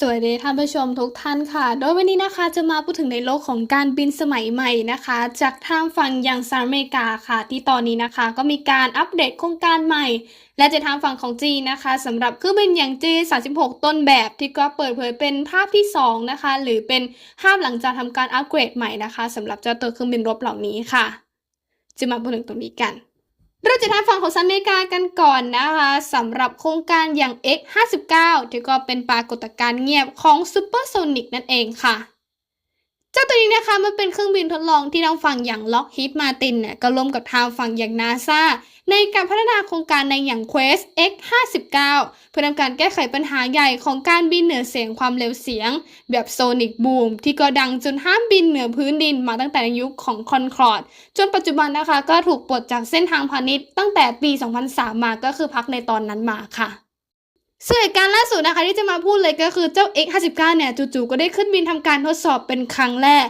สวัสดีท่านผู้ชมทุกท่านค่ะ โดยวันนี้นะคะจะมาพูดถึงในโลกของการบินสมัยใหม่นะคะ จากทางฝั่งอย่างสหรัฐอเมริกาค่ะ ที่ตอนนี้นะคะ ก็มีการอัปเดตโครงการใหม่ และจะทางฝั่งของจีนนะคะสำหรับเครื่องบินอย่าง J36 ต้นแบบที่ก็เปิดเผยเป็นภาพที่ 2 นะคะ หรือเป็นภาพหลังจากทำการอัปเกรดใหม่นะคะสำหรับเจ้าตัวเครื่องบินรบเหล่านี้ค่ะ จะมาพูดถึงตรงนี้กัน เราจะทางฝั่งของสหรัฐอเมริกากันก่อนนะคะสำหรับโครงการอย่าง X59 ที่ก็เป็นปรากฏการณ์เงียบของซูเปอร์โซนิกนั่นเองค่ะ จ้าตัวนี้นะคะมันเป็นเครื่องบินทดลองที่ทางฝั่งอย่าง Lockheed Martin เนี่ยก็ร่วมกับทางฝั่งอย่าง NASA ในการพัฒนาโครงการในอย่าง Quest X59 เพื่อทำการแก้ไขปัญหาใหญ่ของการบินเหนือเสียงความเร็วเสียง แบบ Sonic Boom ที่ก็ดังจนห้ามบินเหนือพื้นดินมาตั้งแต่ในยุคของ Concorde จนปัจจุบันนะคะก็ถูกปลดจากเส้นทางพาณิชย์ตั้งแต่ปี 2003 มาก็คือพักในตอนนั้นมาค่ะ ส่วนเหตุการณ์ล่าสุดนะคะที่จะมาพูดเลยก็คือเจ้า X59 เนี่ยจู่ๆก็ได้ขึ้นบินทำการทดสอบเป็นครั้งแรก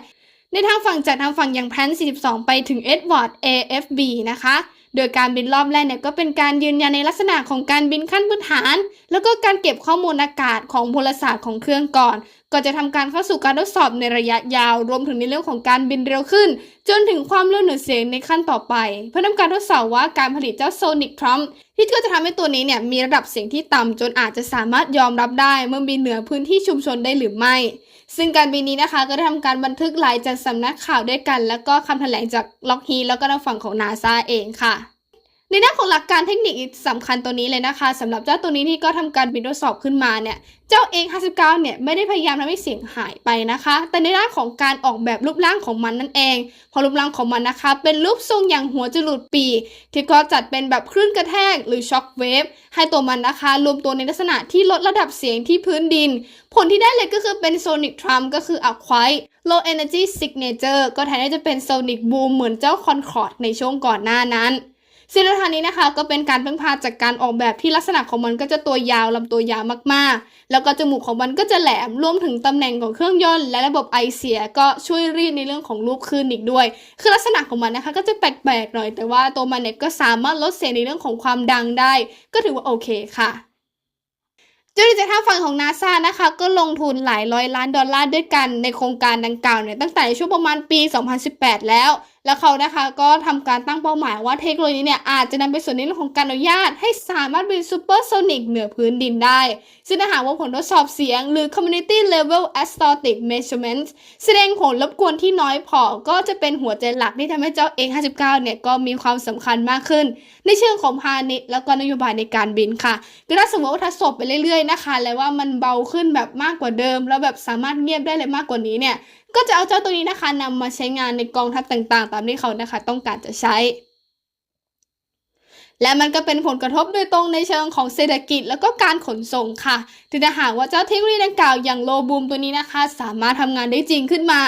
ในทางฝั่งจากทางฝั่งอย่างแพน42 ไปถึง Edward AFB นะคะ โดยการบินรอบแรกเนี่ยก็เป็นการยืนยันในลักษณะของการบินขั้นพื้นฐาน แล้วก็การเก็บข้อมูลอากาศของพลศาสตร์ของเครื่องก่อนก่อนจะทำการเข้าสู่การทดสอบในระยะยาว รวมถึงในเรื่องของการบินเร็วขึ้น จนถึงความเร็วเหนือเสียงในขั้นต่อไป เพื่อทำการทดสอบว่าการผลิตเจ้า Sonic Trump ที่ก็จะทำให้ตัวนี้เนี่ยมีระดับเสียงที่ต่ำจนอาจจะสามารถยอมรับได้เมื่อบินเหนือพื้นที่ชุมชนได้หรือไม่ ซึ่งการบินนี้นะคะก็ได้ทำการบันทึกหลายจากสำนักข่าวด้วยกัน แล้วก็คำแถลงจากล็อกฮีแล้วก็ทางฝั่งของนาซาเองค่ะ ในด้านของหลักการเทคนิคสำคัญตัวนี้เลยนะคะสำหรับเจ้าตัวนี้ที่ก็ทำการบินทดสอบขึ้นมาเนี่ยเจ้า X59 เนี่ยไม่ได้พยายามทำให้เสียงหายไปนะคะ แต่ในด้านของการออกแบบรูปร่างของมันนั่นเอง พอรูปร่างของมันนะคะ เป็นรูปทรงอย่างหัวจรวดปีกที่ก็จัดเป็นแบบคลื่นกระแทกหรือช็อคเวฟให้ตัวมันนะคะ รวมตัวในลักษณะที่ลดระดับเสียงที่พื้นดิน ผลที่ได้เลยก็คือเป็น Sonic Trump ก็คือ a q u i t e Low Energy Signature ก็แทนที่จะเป็น Sonic Boom เหมือนเจ้า Concorde ในช่วงก่อนหน้านั้น ซึ่งในทางนี้นะคะก็เป็นการพึ่งพาจากการออกแบบที่ลักษณะของมันก็จะตัวยาวลำตัวยาวมากๆ แล้วก็จมูกของมันก็จะแหลมรวมถึงตำแหน่งของเครื่องยนต์และระบบไอเสียก็ช่วยรีดในเรื่องของรูปคลื่นอีกด้วย คือลักษณะของมันนะคะก็จะแปลกๆหน่อย แต่ว่าตัวมันเนี่ยก็สามารถลดเสียงในเรื่องของความดังได้ ก็ถือว่าโอเคค่ะจ้าหน้าที่ทางฝั่งของนาซานะคะ ก็ลงทุนหลายร้อยล้านดอลลาร์ด้วยกันในโครงการดังกล่าวเนี่ยตั้งแต่ในช่วงประมาณปี 2018 แล้ว แล้วเขานะคะก็ทำการตั้งเป้าหมายว่าเทคโนโลยีเนี่ยอาจจะนำไปสู่ในเรื่องของการอนุญาต ให้สามารถบินซูเปอร์โซนิกเหนือพื้นดินได้ ซึ่งถ้าหากว่าผลทดสอบเสียง หรือ community level aesthetic measurements แสดงผลรบกวนที่น้อยพอก็จะเป็นหัวใจหลักที่ทำให้เจ้า X59 เนี่ยก็มีความสำคัญมากขึ้น ในเชิงของพาณิชย์แล้วก็นโยบายในการบินค่ะก็ถ้าสมมติว่าทดสอบไปเรื่อยๆนะคะ แล้วว่ามันเบาขึ้นแบบมากกว่าเดิม แล้วแบบสามารถเงียบได้เลยมากกว่านี้เนี่ย ก็จะเอาเจ้าตัวนี้นะคะนำมาใช้งานในกองทัพต่างๆ ตามที่เขานะคะ ต้องการจะใช้ และมันก็เป็นผลกระทบโดยตรงในเชิงของเศรษฐกิจแล้วก็การขนส่งค่ะถึงถ้าหากว่าเจ้าเทคโนโลยีดังกล่าวอย่างโลบูมตัวนี้นะคะ สามารถทำงานได้จริงขึ้นมา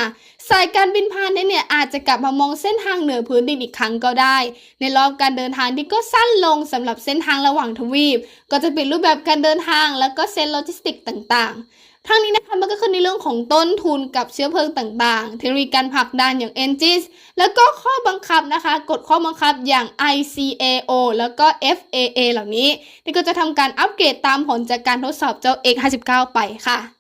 สายการบินพาณิชย์เนี่ยอาจจะกลับมามองเส้นทางเหนือพื้นดินอีกครั้งก็ได้ ในรอบการเดินทางที่ก็สั้นลงสำหรับเส้นทางระหว่างทวีป ก็จะเป็นรูปแบบการเดินทาง แล้วก็เส้นโลจิสติกต่างๆ ทั้งนี้นะคะมันก็คือในเรื่องของต้นทุนกับเชื้อเพลิงต่างๆ เทคโนโลยีการผลักดันอย่าง engines แล้วก็ข้อบังคับนะคะ กฎข้อบังคับอย่าง ICAO แล้วก็ FAA เหล่านี้นี่ก็จะทำการอัปเกรดตามผลจากการทดสอบเจ้า X59 ไปค่ะ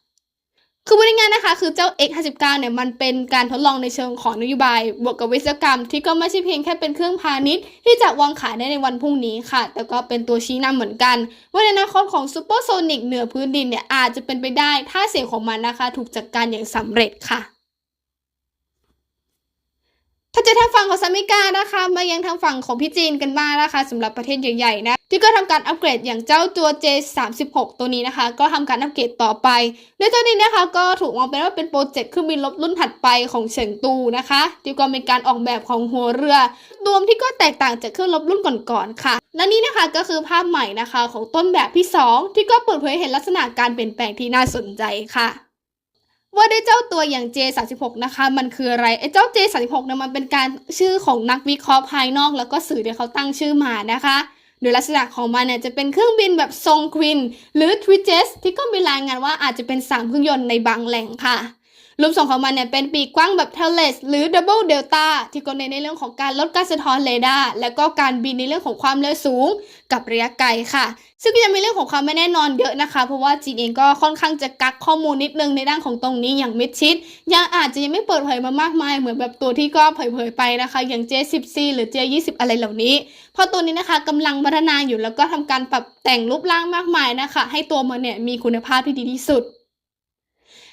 คือพูดง่ายๆนะคะ คือเจ้า X59 เนี่ยมันเป็นการทดลองในเชิงของนโยบาย บวกกับวิศวกรรม ที่ก็ไม่ใช่เพียงแค่เป็นเครื่องพาณิชย์ ที่จะวางขายได้ในวันพรุ่งนี้ค่ะ แต่ก็เป็นตัวชี้นำเหมือนกัน ว่าในอนาคตของซูเปอร์โซนิกเหนือพื้นดินเนี่ยอาจจะเป็นไปได้ถ้าเสียงของมันนะคะ ถูกจัดการอย่างสำเร็จค่ะถ้าจะทางฝั่งของสหรัฐอเมริกานะคะ มายังทางฝั่งของพี่จีนกันบ้างนะคะสำหรับประเทศใหญ่ๆนะ ที่ก็ทำการอัปเกรดอย่างเจ้าตัว J36 ตัวนี้นะคะ ก็ทำการอัปเกรดต่อไปโดยเจ้านี้นะคะ ก็ถูกมองเป็นว่าเป็นโปรเจกต์เครื่องบินลบรุ่นถัดไปของเฉิงตูนะคะที่ก็เป็นการออกแบบของหัวเรือรวมที่ก็แตกต่างจากเครื่องลบรุ่นก่อนๆค่ะ และนี่นะคะก็คือภาพใหม่นะคะของต้นแบบที่ 2 ที่ก็เปิดเผยเห็นลักษณะการเปลี่ยนแปลงที่น่าสนใจค่ะว่าด้วยเจ้าตัวอย่าง J36 นะคะ มันคืออะไรไอ้เจ้า J36 เนี่ยมันเป็นการชื่อของนักวิเคราะห์ภายนอก แล้วก็สื่อที่เขาตั้งชื่อมานะคะ โดยลักษณะของมันเนี่ยจะเป็นเครื่องบินแบบทรงควิน หรือทวิเจสที่ก็มีรายงานว่าอาจจะเป็นสามเครื่องยนต์ในบางแหล่งค่ะ รูปทรงของมันเนี่ยเป็นปีกกว้างแบบ tailless หรือ double delta ที่ก็เน้นในเรื่องของการลดการสะท้อนเรดาร์และก็การบินในเรื่องของความเร็วสูงกับระยะไกลค่ะ ซึ่งก็ยังมีเรื่องของความไม่แน่นอนเยอะนะคะ เพราะว่าจีนเองก็ค่อนข้างจะกักข้อมูลนิดนึงในด้านของตรงนี้อย่างมิดชิด ยังอาจจะยังไม่เปิดเผยมามากมาย เหมือนแบบตัวที่ก็เผยๆไปนะคะ อย่าง J10C หรือ J20 อะไรเหล่านี้ เพราะตัวนี้นะคะกำลังพัฒนาอยู่แล้วก็ทำการปรับแต่งรูปร่างมากมายนะคะ ให้ตัวมันเนี่ยมีคุณภาพที่ดีที่สุด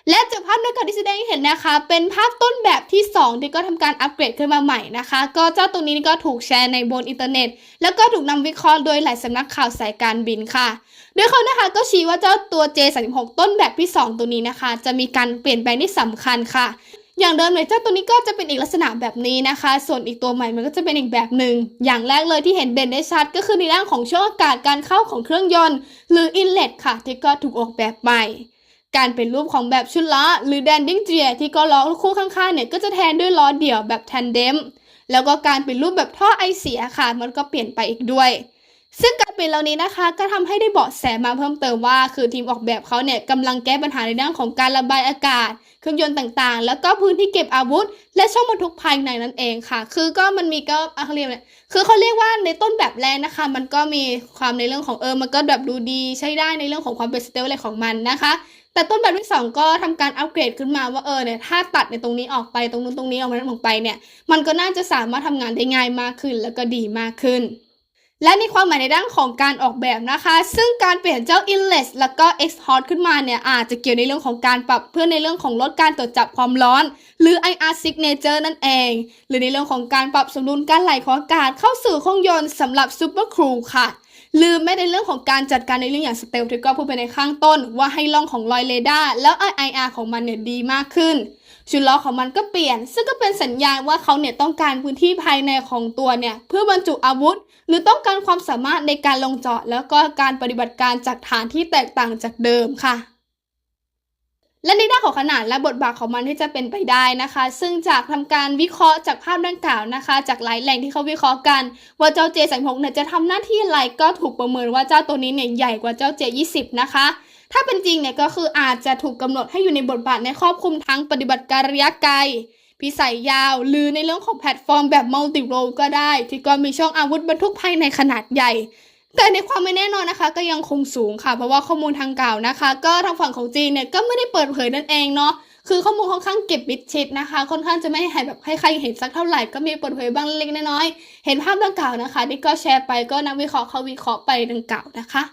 และจากภาพในการที่แสดงให้เห็นนะคะ เป็นภาพต้นแบบที่ 2 ที่ก็ทำการอัปเกรดขึ้นมาใหม่นะคะ ก็เจ้าตัวนี้ก็ถูกแชร์ในบนอินเทอร์เน็ต แล้วก็ถูกนำวิเคราะห์โดยหลายสำนักข่าวสายการบินค่ะ โดยเขานะคะก็ชี้ว่าเจ้าตัว J36 ต้นแบบที่ 2 ตัวนี้นะคะ จะมีการเปลี่ยนแปลงที่สำคัญค่ะ อย่างเดิมเลยเจ้าตัวนี้ก็จะเป็นอีกลักษณะแบบนี้นะคะ ส่วนอีกตัวใหม่มันก็จะเป็นอีกแบบหนึ่ง อย่างแรกเลยที่เห็นเด่นได้ชัด ก็คือในด้านของช่องอากาศการเข้าของเครื่องยนต์ หรือ inlet ค่ะ ที่ก็ถูกออกแบบใหม่ การเป็นรูปของแบบชุดล้อหรือ landing gear ที่ก็ล้อคู่ข้างๆเนี่ยก็จะแทนด้วยล้อเดี่ยวแบบ tandem แล้วก็การเป็นรูปแบบท่อไอเสียค่ะ มันก็เปลี่ยนไปอีกด้วย ซึ่งการเปลี่ยนเหล่านี้นะคะ ก็ทำให้ได้เบาะแสมาเพิ่มเติมว่า คือทีมออกแบบเขาเนี่ยกำลังแก้ปัญหาในด้านของการระบายอากาศ เครื่องยนต์ต่างๆ แล้วก็พื้นที่เก็บอาวุธ และช่องบรรทุกภายในนั่นเองค่ะ คือก็มันมีก็อะเขาเรียกคือเขาเรียกว่าในต้นแบบแรกนะคะ มันก็มีความในเรื่องของเออมันก็แบบดูดีใช้ได้ในเรื่องของความเป็นสเตลอะไรของมันนะคะ แต่ต้นแบบที่สองก็ทำการอัปเกรดขึ้นมาว่าเออเนี่ยถ้าตัดในตรงนี้ออกไปตรงนู้นตรงนี้ออกมานั้นออกไปเนี่ยมันก็น่าจะสามารถทำงานได้ง่ายมากขึ้น แล้วก็ดีมากขึ้น และในความหมายในด้านของการออกแบบนะคะ ซึ่งการเปลี่ยนเจ้า inlet แล้วก็ exhaust ขึ้นมาเนี่ยอาจจะเกี่ยวในเรื่องของการปรับเพื่อในเรื่องของลดการตรวจจับความร้อน หรือ IR signature นั่นเอง หรือในเรื่องของการปรับสมดุลการไหลของอากาศเข้าสู่เครื่องยนต์สำหรับ super crew ค่ะ ลืมไม่ในเรื่องของการจัดการในเรื่องอย่างสเตลที่ก็พูดไปในข้างต้น ว่าให้ล่องของลอยเรดาร์แล้ว IR ของมันเนี่ยดีมากขึ้น ชุดล้อของมันก็เปลี่ยน ซึ่งก็เป็นสัญญาณว่าเขาเนี่ยต้องการพื้นที่ภายในของตัวเนี่ยเพื่อบรรจุอาวุธ หรือต้องการความสามารถในการลงจอดแล้วก็การปฏิบัติการจากฐานที่แตกต่างจากเดิมค่ะ และในด้านของขนาดและบทบาทของมันที่จะเป็นไปได้นะคะ ซึ่งจากทำการวิเคราะห์จากภาพดังกล่าวนะคะ จากหลายแหล่งที่เขาวิเคราะห์กัน ว่าเจ้า J36 เนี่ยจะทำหน้าที่อะไรก็ถูกประเมินว่าเจ้าตัวนี้เนี่ยใหญ่กว่าเจ้า J20 นะคะถ้าเป็นจริงเนี่ยก็คืออาจจะถูกกำหนดให้อยู่ในบทบาทในครอบคลุมทั้งปฏิบัติการระยะไกลพิสัยยาว หรือในเรื่องของแพลตฟอร์มแบบมัลติโรก็ได้ ที่ก็มีช่องอาวุธบรรทุกภายในขนาดใหญ่ แต่ในความไม่แน่นอนนะคะ ก็ยังคงสูงค่ะ เพราะว่าข้อมูลทางเก่านะคะ ก็ทางฝั่งของจีนเนี่ยก็ไม่ได้เปิดเผยนั่นเองเนาะคือข้อมูลค่อนข้างเก็บมิดชิดนะคะ ค่อนข้างจะไม่ให้แบบให้ใครเห็นสักเท่าไหร่ก็มีเปิดเผยบ้างเล็กน้อยเห็นภาพดังกล่าวนะคะที่ก็แชร์ไปก็นักวิเคราะห์เขาวิเคราะห์ไปดังกล่าวนะคะ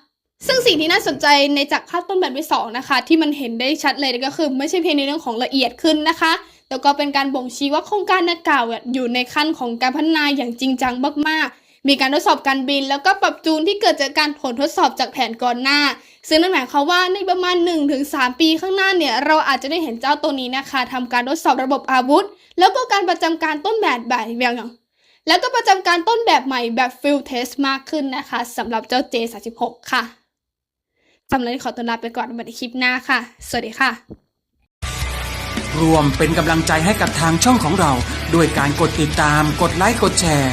ซึ่งสิ่งที่น่าสนใจในจากภาพต้นแบบที่สองนะคะ ที่มันเห็นได้ชัดเลยก็คือ ไม่ใช่เพียงในเรื่องของละเอียดขึ้นนะคะแต่ก็เป็นการบ่งชี้ว่าโครงการดังกล่าวอะอยู่ในขั้นของการพัฒนาอย่างจริงจังมากๆ มีการทดสอบการบิน แล้วก็ปรับจูนที่เกิดจากการผลทดสอบจากแผนก่อนหน้า ซึ่งนั่นหมายความว่าในประมาณ 1-3 ปีข้างหน้าเนี่ยเราอาจจะได้เห็นเจ้าตัวนี้นะคะทำการทดสอบระบบอาวุธ แล้วก็การประจำการต้นแบบแบบอย่างแล้วก็ประจำการต้นแบบใหม่แบบ field test มากขึ้นนะคะสำหรับเจ้า J36 ค่ะสำหรับนี้ขอตัวลาไปก่อนในคลิปหน้าค่ะ สวัสดีค่ะ รวมเป็นกำลังใจให้กับทางช่องของเรา ด้วยการกดติดตาม กดไลค์ กดแชร์